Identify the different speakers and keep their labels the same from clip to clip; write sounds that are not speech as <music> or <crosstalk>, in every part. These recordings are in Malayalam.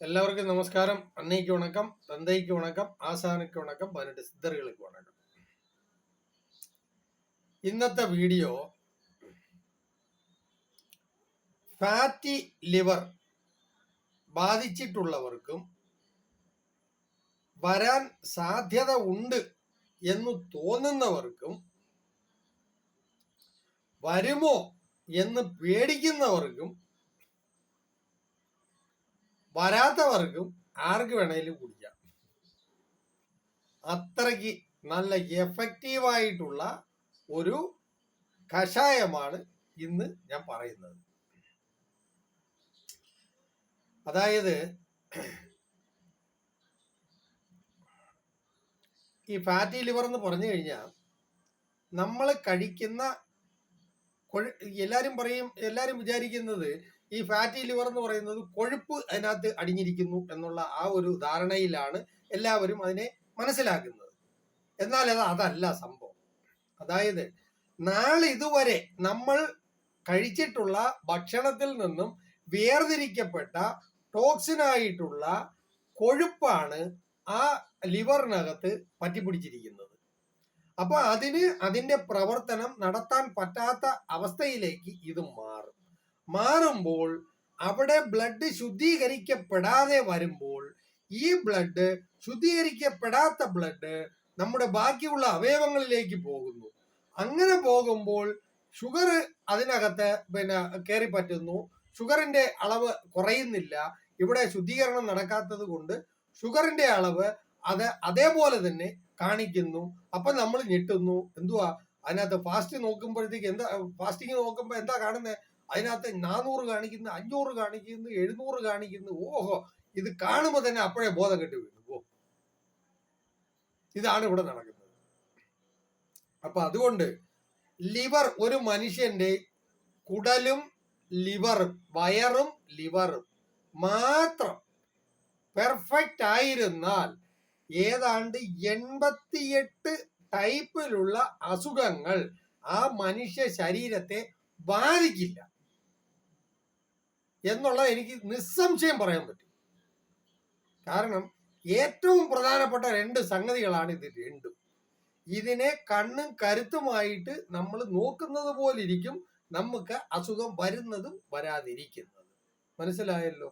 Speaker 1: எல்லாருக்கும் நமஸ்காரம் அன்னைக்கு வணக்கம் தந்தைக்கு வணக்கம் ആശാനക്ക് വണക്കം പതിനെട്ട് സിദ്ധറുകൾക്ക് വണക്കം ഇന്നത്തെ വീഡിയോ ഫാറ്റി ലിവർ ബാധിച്ചിട്ടുള്ളവർക്കും വരാൻ സാധ്യത ഉണ്ട് എന്ന് തോന്നുന്നവർക്കും വരുമോ എന്ന് പേടിക്കുന്നവർക്കും വരാത്തവർക്കും ആർക്ക് വേണേലും കുടിക്കാം. അത്രയ്ക്ക് നല്ല എഫക്റ്റീവായിട്ടുള്ള ഒരു കഷായമാണ് ഇന്ന് ഞാൻ പറയുന്നത്. അതായത് ഈ ഫാറ്റി ലിവർ എന്ന് പറഞ്ഞു കഴിഞ്ഞാൽ നമ്മൾ കഴിക്കുന്ന എല്ലാവരും പറയും എല്ലാവരും വിചാരിക്കുന്നത് ഈ ഫാറ്റി ലിവർ എന്ന് പറയുന്നത് കൊഴുപ്പ് അതിനകത്ത് അടിഞ്ഞിരിക്കുന്നു എന്നുള്ള ആ ഒരു ധാരണയിലാണ് എല്ലാവരും അതിനെ മനസ്സിലാക്കുന്നത്. എന്നാൽ അത് അതല്ല സംഭവം. അതായത് നാളെ ഇതുവരെ നമ്മൾ കഴിച്ചിട്ടുള്ള ഭക്ഷണത്തിൽ നിന്നും വേർതിരിക്കപ്പെട്ട ടോക്സിനായിട്ടുള്ള കൊഴുപ്പാണ് ആ ലിവറിനകത്ത് പറ്റിപ്പിടിച്ചിരിക്കുന്നത്. അപ്പൊ അതിന് അതിന്റെ പ്രവർത്തനം നടത്താൻ പറ്റാത്ത അവസ്ഥയിലേക്ക് ഇത് മാറും. മാറുമ്പോൾ അവിടെ ബ്ലഡ് ശുദ്ധീകരിക്കപ്പെടാതെ വരുമ്പോൾ ഈ ബ്ലഡ് ശുദ്ധീകരിക്കപ്പെടാത്ത ബ്ലഡ് നമ്മുടെ ബാക്കിയുള്ള അവയവങ്ങളിലേക്ക് പോകുന്നു. അങ്ങനെ പോകുമ്പോൾ ഷുഗർ അതിനകത്ത് പിന്നെ കയറി പറ്റുന്നു. ഷുഗറിന്റെ അളവ് കുറയുന്നില്ല. ഇവിടെ ശുദ്ധീകരണം നടക്കാത്തത് കൊണ്ട് ഷുഗറിന്റെ അളവ് അത് അതേപോലെ തന്നെ കാണിക്കുന്നു. അപ്പൊ നമ്മൾ ഞെട്ടുന്നു. എന്തുവാ? അതിനകത്ത് ഫാസ്റ്റ് നോക്കുമ്പോഴത്തേക്ക് എന്താ ഫാസ്റ്റിംഗ് നോക്കുമ്പോ എന്താ കാണുന്നത് അതിനകത്ത് നാനൂറ് കാണിക്കുന്നു അഞ്ഞൂറ് കാണിക്കുന്നു എഴുന്നൂറ് കാണിക്കുന്നു. ഓഹോ ഇത് കാണുമ്പോൾ തന്നെ അപ്പോഴേ ബോധം കെട്ടി വീണു ഓ. ഇതാണ് ഇവിടെ നടക്കുന്നത്. അപ്പൊ അതുകൊണ്ട് ലിവർ ഒരു മനുഷ്യന്റെ കുടലും ലിവറും വയറും ലിവറും മാത്രം പെർഫെക്റ്റ് ആയിരുന്നാൽ ഏതാണ്ട് എൺപത്തിയെട്ട് ടൈപ്പിലുള്ള അസുഖങ്ങൾ ആ മനുഷ്യ ശരീരത്തെ ബാധിക്കില്ല. എന്നുള്ളത് എനിക്ക് നിസ്സംശയം പറയാൻ പറ്റും. കാരണം ഏറ്റവും പ്രധാനപ്പെട്ട രണ്ട് സംഗതികളാണ് ഇത് രണ്ടും. ഇതിനെ കണ്ണും കരുത്തുമായിട്ട് നമ്മൾ നോക്കുന്നത് പോലിരിക്കും നമുക്ക് അസുഖം വരുന്നതും വരാതിരിക്കുന്നതും. മനസ്സിലായല്ലോ?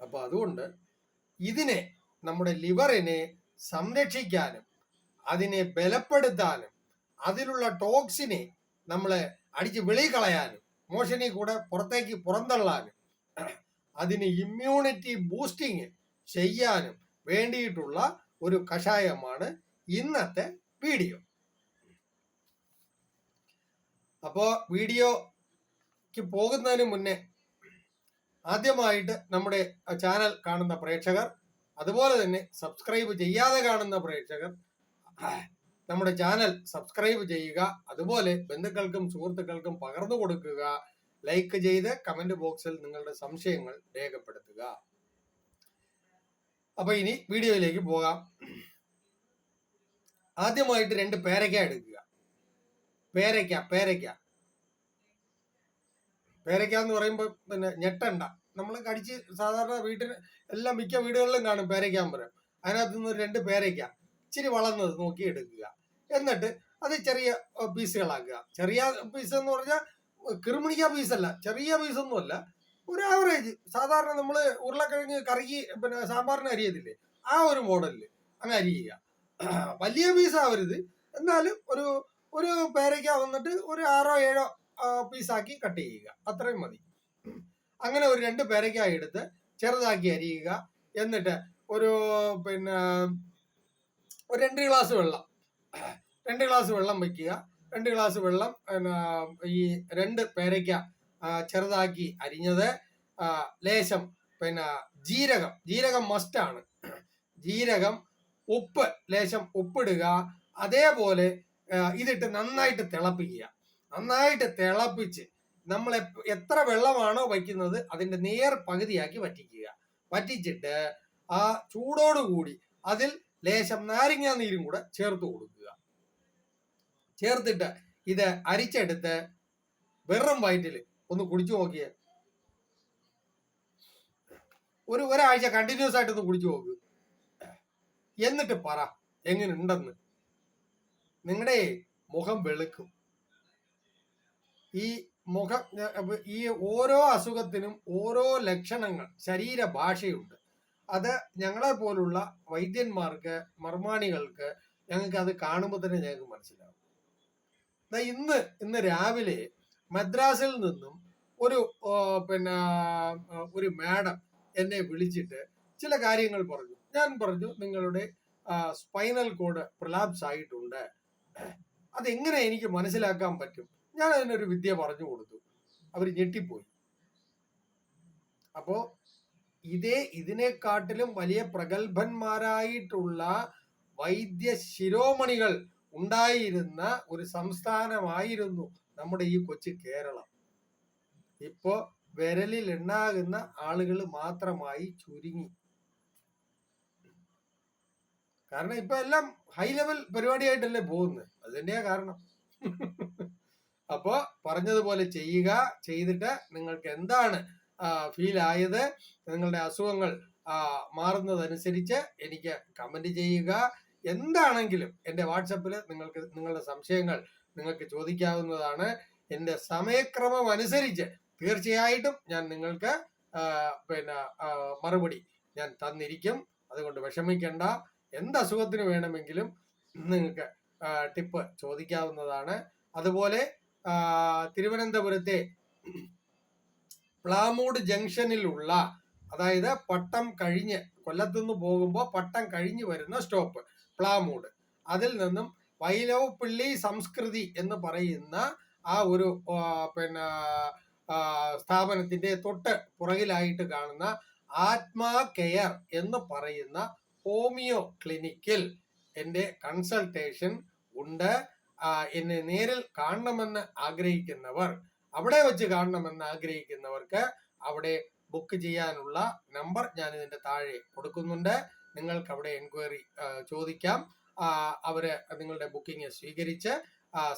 Speaker 1: അപ്പൊ അതുകൊണ്ട് ഇതിനെ നമ്മുടെ ലിവറിനെ സംരക്ഷിക്കാനും അതിനെ ബലപ്പെടുത്താനും അതിലുള്ള ടോക്സിനെ നമ്മളെ അടിച്ച് വെളി മോഷനിൽ കൂടെ പുറത്തേക്ക് പുറന്തള്ളാനും അതിന് ഇമ്മ്യൂണിറ്റി ബൂസ്റ്റിങ് ചെയ്യാനും വേണ്ടിയിട്ടുള്ള ഒരു കഷായമാണ് ഇന്നത്തെ വീഡിയോ അപ്പോ വീഡിയോക്ക് പോകുന്നതിന് മുന്നേ ആദ്യമായിട്ട് നമ്മുടെ ചാനൽ കാണുന്ന പ്രേക്ഷകർ അതുപോലെ തന്നെ സബ്സ്ക്രൈബ് ചെയ്യാതെ കാണുന്ന പ്രേക്ഷകർ നമ്മുടെ ചാനൽ സബ്സ്ക്രൈബ് ചെയ്യുക. അതുപോലെ ബന്ധുക്കൾക്കും സുഹൃത്തുക്കൾക്കും പകർന്നു കൊടുക്കുക. ലൈക്ക് ചെയ്ത് കമന്റ് ബോക്സിൽ നിങ്ങളുടെ സംശയങ്ങൾ രേഖപ്പെടുത്തുക. അപ്പൊ ഇനി വീഡിയോയിലേക്ക് പോകാം. ആദ്യമായിട്ട് രണ്ട് പേരയ്ക്ക എടുക്കുക. പേരയ്ക്ക പേരയ്ക്ക. പേരയ്ക്ക എന്ന് പറയുമ്പോൾ പിന്നെ ഞെട്ടണ്ട. നമ്മൾ കടിച്ച് സാധാരണ വീട്ടിൽ എല്ലാം മിക്ക വീടുകളിലും കാണും പേരയ്ക്കാൻ പറയും. അതിനകത്ത് രണ്ട് പേരയ്ക്ക. ഇച്ചിരി വളർന്നത് നോക്കി എടുക്കുക എന്നിട്ട് അത് ചെറിയ പീസുകളാക്കുക. ചെറിയ പീസ് എന്ന് പറഞ്ഞാൽ കിറുമണിക്ക പീസല്ല. ചെറിയ പീസൊന്നും അല്ല ഒരു ആവറേജ് സാധാരണ നമ്മൾ ഉരുളക്കിഴങ്ങ് കറിക്ക് പിന്നെ സാമ്പാറിന് അരിയതില്ലേ ആ ഒരു മോഡലിൽ അങ്ങ് അരിയുക. വലിയ പീസ് ആവരുത് എന്നാലും ഒരു ഒരു പേരയ്ക്ക വന്നിട്ട് ഒരു ആറോ ഏഴോ പീസാക്കി കട്ട് ചെയ്യുക. അത്രയും മതി. അങ്ങനെ ഒരു രണ്ട് പേരയ്ക്ക എടുത്ത് ചെറുതാക്കി അരിയുക. എന്നിട്ട് ഒരു പിന്നെ ഒരു രണ്ട് ഗ്ലാസ് വെള്ളം. രണ്ട് ഗ്ലാസ് വെള്ളം വെക്കുക. രണ്ട് ഗ്ലാസ് വെള്ളം ഈ രണ്ട് പേരയ്ക്ക ചെറുതാക്കി അരിഞ്ഞത് ലേശം പിന്നെ ജീരകം. ജീരകം മസ്റ്റാണ് ജീരകം ഉപ്പ് ലേശം ഉപ്പിടുക അതേപോലെ ഇതിട്ട് നന്നായിട്ട് തിളപ്പിക്കുക. നന്നായിട്ട് തിളപ്പിച്ച് നമ്മൾ എത്ര വെള്ളമാണോ വയ്ക്കുന്നത് അതിന്റെ നേർ പകുതിയാക്കി വറ്റിക്കുക. വറ്റിച്ചിട്ട് ആ ചൂടോടുകൂടി അതിൽ ലേശം നാരങ്ങാ നീരും കൂടെ ചേർത്ത് കൊടുക്കുക. ചേർത്തിട്ട് ഇത് അരിച്ചെടുത്ത് വെറും വയറ്റിൽ ഒന്ന് കുടിച്ചു നോക്കിയേ. ഒരു ഒരാഴ്ച കണ്ടിന്യൂസ് ആയിട്ട് ഒന്ന് കുടിച്ചു നോക്ക്. എന്നിട്ട് പറ എങ്ങനെയുണ്ടെന്ന് നിങ്ങളുടെ മുഖം വെളുക്കും. ഈ മുഖം ഈ ഓരോ അസുഖത്തിനും ഓരോ ലക്ഷണങ്ങൾ ശരീരഭാഷയുണ്ട്. അത് ഞങ്ങളെ പോലുള്ള വൈദ്യന്മാർക്ക് മർമാണികൾക്ക് ഞങ്ങൾക്ക് അത് കാണുമ്പോൾ തന്നെ ഞങ്ങൾക്ക് മനസ്സിലാവും. ഇന്ന് ഇന്ന് രാവിലെ മദ്രാസിൽ നിന്നും ഒരു പിന്നെ ഒരു മാഡം എന്നെ വിളിച്ചിട്ട് ചില കാര്യങ്ങൾ പറഞ്ഞു. ഞാൻ പറഞ്ഞു നിങ്ങളുടെ സ്പൈനൽ കോഡ് പ്രലാപ്സ് ആയിട്ടുണ്ട്. അതെങ്ങനെ എനിക്ക് മനസ്സിലാക്കാൻ പറ്റും? ഞാൻ അതിനൊരു വിദ്യ പറഞ്ഞു കൊടുത്തു. അവർ ഞെട്ടിപ്പോയി. അപ്പോ ഇതേ ഇതിനെക്കാട്ടിലും വലിയ പ്രഗത്ഭന്മാരായിട്ടുള്ള വൈദ്യ ശിരോമണികൾ ഉണ്ടായിരുന്ന ഒരു സംസ്ഥാനമായിരുന്നു നമ്മുടെ ഈ കൊച്ചു കേരളം. ഇപ്പോ വിരലിൽ എണ്ണാകുന്ന ആളുകൾ മാത്രമായി ചുരുങ്ങി. കാരണം ഇപ്പൊ എല്ലാം ഹൈ ലെവൽ പരിപാടിയായിട്ടല്ലേ പോകുന്നത്? അതിന്റെയാ കാരണം. <laughs> അപ്പോ പറഞ്ഞതുപോലെ ചെയ്യുക ചെയ്തിട്ട് നിങ്ങൾക്ക് എന്താണ് ഫീൽ ആയത് നിങ്ങളുടെ അസുഖങ്ങൾ മാറുന്നതനുസരിച്ച് എനിക്ക് കമന്റ് ചെയ്യുക. എന്താണെങ്കിലും എന്റെ വാട്സപ്പിൽ നിങ്ങൾക്ക് നിങ്ങളുടെ സംശയങ്ങൾ നിങ്ങൾക്ക് ചോദിക്കാവുന്നതാണ്. എന്റെ സമയക്രമം അനുസരിച്ച് തീർച്ചയായിട്ടും ഞാൻ നിങ്ങൾക്ക് പിന്നെ മറുപടി ഞാൻ തന്നിരിക്കും. അതുകൊണ്ട് വിഷമിക്കേണ്ട. എന്ത് അസുഖത്തിന് വേണമെങ്കിലും നിങ്ങൾക്ക് ടിപ്പ് ചോദിക്കാവുന്നതാണ്. അതുപോലെ തിരുവനന്തപുരത്തെ പ്ലാമൂട് ജംഗ്ഷനിലുള്ള അതായത് പട്ടം കഴിഞ്ഞ് കൊല്ലത്തുനിന്ന് പോകുമ്പോൾ പട്ടം കഴിഞ്ഞ് വരുന്ന സ്റ്റോപ്പ് പ്ലാമൂട് അതിൽ നിന്നും വൈലവപ്പിള്ളി സംസ്കൃതി എന്ന് പറയുന്ന ആ ഒരു പിന്നെ സ്ഥാപനത്തിന്റെ തൊട്ട് പുറകിലായിട്ട് കാണുന്ന ആത്മാ കെയർ എന്ന് പറയുന്ന ഹോമിയോ ക്ലിനിക്കിൽ എന്റെ കൺസൾട്ടേഷൻ ഉണ്ട്. എന്നെ നേരിൽ കാണണമെന്ന് ആഗ്രഹിക്കുന്നവർ അവിടെ വെച്ച് കാണണമെന്ന് ആഗ്രഹിക്കുന്നവർക്ക് അവിടെ ബുക്ക് ചെയ്യാനുള്ള നമ്പർ ഞാൻ ഇതിന്റെ താഴെ കൊടുക്കുന്നുണ്ട്. നിങ്ങൾക്ക് അവിടെ എൻക്വയറി ചോദിക്കാം. അവർ നിങ്ങളുടെ ബുക്കിംഗ് സ്വീകരിച്ച്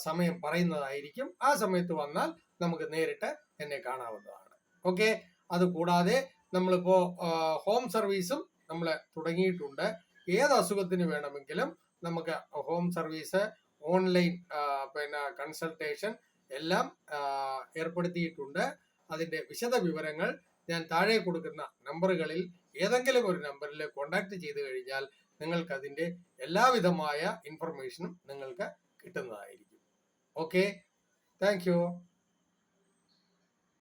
Speaker 1: സമയം പറയുന്നതായിരിക്കും. ആ സമയത്ത് വന്നാൽ നമുക്ക് നേരിട്ട് എന്നെ കാണാവുന്നതാണ്. ഓക്കെ അതുകൂടാതെ നമ്മളിപ്പോ ഹോം സർവീസും നമ്മൾ തുടങ്ങിയിട്ടുണ്ട്. ഏത് അസുഖത്തിന് വേണമെങ്കിലും നമുക്ക് ഹോം സർവീസ് ഓൺലൈൻ പിന്നെ കൺസൾട്ടേഷൻ എല്ലാം ഏർപ്പെടുത്തിയിട്ടുണ്ട്. അതിന്റെ വിശദ വിവരങ്ങൾ ഞാൻ താഴെ കൊടുക്കുന്ന നമ്പറുകളിൽ ഏതെങ്കിലും ഒരു നമ്പറിൽ കോൺടാക്ട് ചെയ്തു കഴിഞ്ഞാൽ നിങ്ങൾക്ക് അതിന്റെ എല്ലാവിധമായ ഇൻഫർമേഷനും നിങ്ങൾക്ക് കിട്ടുന്നതായിരിക്കും. ഓക്കെ? താങ്ക്